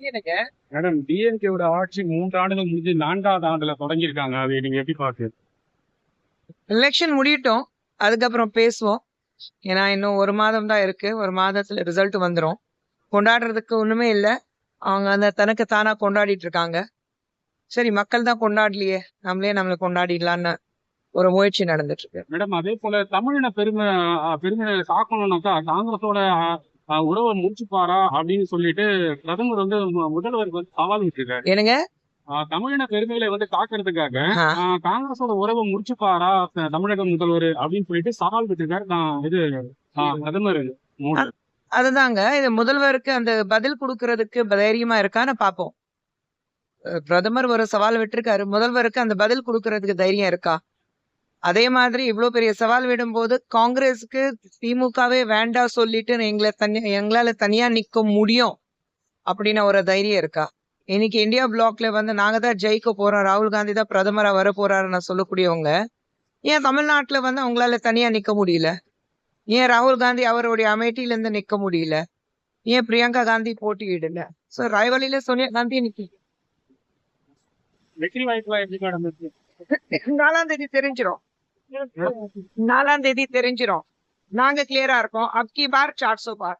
Madam டிஎம்கேவோட ஆட்சி மூன்று ஆண்டுகள் முடிஞ்சு நான்காவது ஆண்டுல தொடங்கியிருக்காங்க. அதை நீங்க எப்படி பாக்குறீங்க எலெக்ஷன் முடியட்டும். அதுக்கப்புறம் பேசுவோம். ஏன்னா இன்னும் ஒரு மாதம் தான் இருக்கு. ஒரு மாதத்துல ரிசல்ட் வந்துரும். கொண்டாடுறதுக்கு ஒண்ணுமே இல்லை. அவங்க அந்த தனக்கு தானா கொண்டாடிட்டு இருக்காங்க. சரி மக்கள் தான் கொண்டாடலையே. நம்மளே நம்மளை கொண்டாடிடலான்னு ஒரு முயற்சி நடந்துட்டு இருக்கு. மேடம் அதே போல தமிழின பெருமை பெருமை காக்கணும்னாக்கா காங்கிரஸோட உறவை முடிச்சுப்பாரா அப்படின்னு சொல்லிட்டு பிரதமர் வந்து முதல்வருக்கு வந்து சவால் விட்டுருக்காரு. என்னங்க? தமிழின பெருமைகளை வந்து காக்கிறதுக்காக காங்கிரஸோட உறவை முடிச்சுப்பாரா தமிழக முதல்வர் அப்படின்னு சொல்லிட்டு சவால் விட்டுருக்காரு. நான் இது பிரதமர் மோடி. அதுதாங்க. இது முதல்வருக்கு அந்த பதில் கொடுக்கறதுக்கு தைரியமா இருக்கான்னு பாப்போம் பிரதமர் ஒரு சவால் விட்டிருக்காரு. முதல்வருக்கு அந்த பதில் கொடுக்கறதுக்கு தைரியம் இருக்கா? அதே மாதிரி இவ்வளவு பெரிய சவால் விடும்போது காங்கிரஸுக்கு திமுகவே வேண்டாம் சொல்லிட்டு எங்களை தனி எங்களால தனியா நிக்க முடியும் அப்படின்னு ஒரு தைரியம் இருக்கா? இன்னைக்கு இந்தியா பிளாக்ல வந்து நாங்க தான் ஜெயிக்க போறோம். ராகுல் காந்தி தான் பிரதமரா வர போறாருன்னு சொல்லக்கூடியவங்க ஏன் தமிழ்நாட்டுல வந்து அவங்களால தனியா நிக்க முடியல? ஏன் ராகுல் காந்தி அவருடைய அமேட்டில இருந்து நிக்க முடியல? ஏன் பிரியங்கா காந்தி போட்டியிடல? சோ ராய்வலியில சோனியா காந்தி நிக்கி வெற்றி வாய்ப்புலாம் எப்படி நாலாம் தேதி தெரிஞ்சிரும். நாலாம் தேதி தெரிஞ்சிரும். நாங்க கிளியரா இருக்கோம். அப்கி பார் சார் சோ பார்.